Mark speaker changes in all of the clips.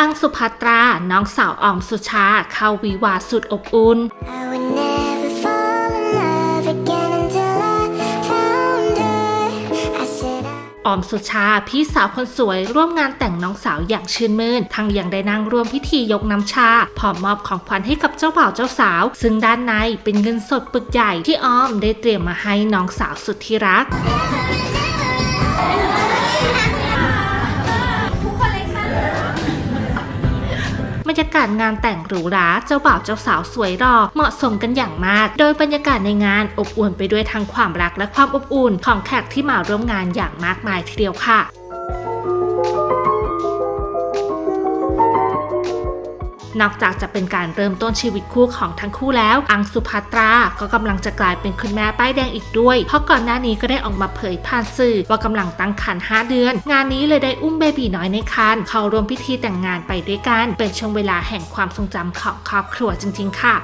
Speaker 1: อังสุภัตรา น้องสาวออมสุชา เข้าวิวาห์สุดอบอุ่น
Speaker 2: I would never fall in love again until I found her. I said I.
Speaker 1: ออมสุชา พี่สาวคนสวยร่วมงานแต่งน้องสาวอย่างชื่นมื่น ทั้งยังได้นั่งร่วมพิธียกน้ำชา พร้อมมอบของขวัญให้กับเจ้าบ่าวเจ้าสาว ซึ่งด้านในเป็นเงินสดปึกใหญ่ที่ออมได้เตรียมมาให้น้องสาวสุดที่รัก ยากาศงานแต่งหรูหรา เจ้าบ่าวเจ้าสาวสวยหรอ เหมาะสมกันอย่างมาก โดยบรรยากาศในงานอบอวลไปด้วยทั้งความรักและความอบอุ่น ของแขกที่มาร่วมงานอย่างมากมายทีเดียวค่ะ นอกจากจะเป็นการเริ่มต้นชีวิตคู่ของทั้งคู่แล้ว อังสุภัตรา ก็กำลังจะกลายเป็นคุณแม่ป้ายแดงอีกด้วย เพราะก่อนหน้านี้ก็ได้ออกมาเผยผ่านสื่อว่ากำลังตั้งครรภ์5เดือน งานนี้เลยได้อุ้มเบบีน้อยในครรภ์เข้าร่วมพิธีแต่งงานไปด้วยกัน เป็นช่วงเวลาแห่งความทรงจำของครอบครัวจริง ๆ ค่ะ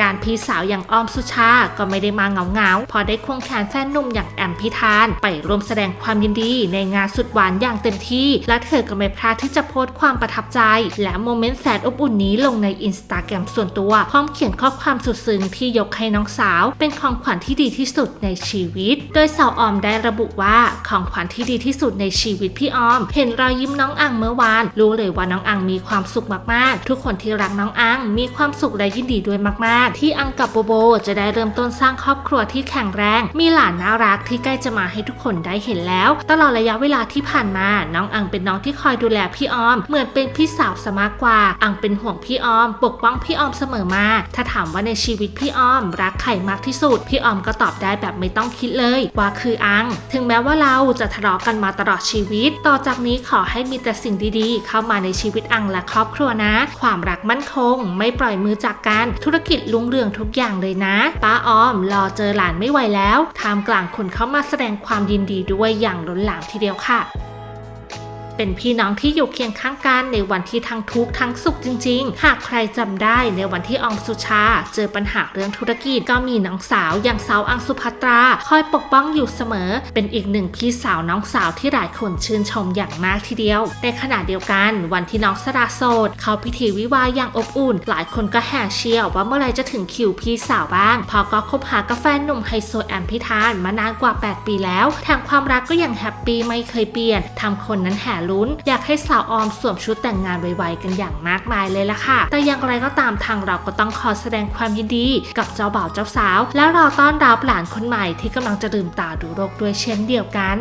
Speaker 1: ด้านพี่สาวอย่างออมสุชา ก็ไม่ได้มาเงาๆ พอได้ควงแขนแฟนหนุ่มอย่างแอมพิธาน ไปร่วมแสดงความยินดีในงานสุดหวานอย่างเต็มที่ และเธอก็ไม่พลาดที่จะโพสต์ความประทับใจ และโมเมนต์แสนอบอุ่นนี้ลงในอินสตาแกรมส่วนตัว พร้อมเขียนข้อความสุดซึ้งที่ยกให้น้องสาว เป็นของขวัญที่ดีที่สุดในชีวิต โดยสาวออมได้ระบุว่าของขวัญที่ดีที่สุดในชีวิตพี่ออม เห็นรอยยิ้มน้องอังเมื่อวาน รู้เลยว่าน้องอังมีความสุขมากๆ ทุกคนที่รักน้องอังมีความสุขและยินดีด้วยมากๆที่อังกับโบโบ จะได้เริ่มต้นสร้างครอบครัวที่แข็งแรง มีหลานน่ารักที่ใกล้จะมาให้ทุกคนได้เห็นแล้ว ตลอดระยะเวลาที่ผ่านมา น้องอังเป็นน้องที่คอยดูแลพี่ออม เหมือนเป็นพี่สาวสมากกว่า อังเป็นห่วงพี่ออม ปกป้องพี่ออมเสมอมา ถ้าถามว่าในชีวิตพี่ออม รักใครมากที่สุด พี่ออมก็ตอบได้แบบไม่ต้องคิดเลย ว่าคืออัง ถึงแม้ว่าเราจะทะเลาะกันมาตลอดชีวิต ต่อจากนี้ขอให้มีแต่สิ่งดีๆ เข้ามาในชีวิตอังและครอบครัวนะ ความรักมั่นคง ไม่ปล่อยมือจากกัน ธุรกิจรุ่งเรืองทุกอย่างเลยนะ ป้าออมรอเจอหลานไม่ไหวแล้วท่ามกลางคนเข้ามาแสดงความยินดีด้วยอย่างล้นหลามทีเดียวค่ะ เป็นพี่น้องที่อยู่เคียงข้างกันในวันที่ทั้งทุกข์ทั้งสุขจริง ๆ หากใครจำได้ในวันที่ออมสุชา เจอปัญหาเรื่องธุรกิจก็มีน้องสาวอย่างสาวอังสุภัตรา คอยปกป้องอยู่เสมอ เป็นอีกหนึ่งพี่สาวน้องสาวที่หลายคนชื่นชมอย่างมากทีเดียว ในขณะเดียวกัน วันที่น้องสระโสดเข้าพิธีวิวาอย่างอบอุ่น หลายคนก็แห่เชียร์ว่าเมื่อไรจะถึงคิวพี่สาวบ้าง พอก็คบหากับแฟนหนุ่มไฮโซแอมพิธานมานานกว่า 8 ปีแล้วแถมความรักก็ยังแฮปปี้ไม่เคยเปลี่ยนทำคนนั้นแห่ลุ้น อยากให้สาวออมสวมชุดแต่งงานไวๆกันอย่างมากมายเลยล่ะค่ะ แต่อย่างไรก็ตามทางเราก็ต้องขอแสดงความยินดีกับเจ้าบ่าวเจ้าสาว และรอต้อนรับหลานคนใหม่ที่กำลังจะดื่มตาดูโลกด้วยเช่นเดียวกัน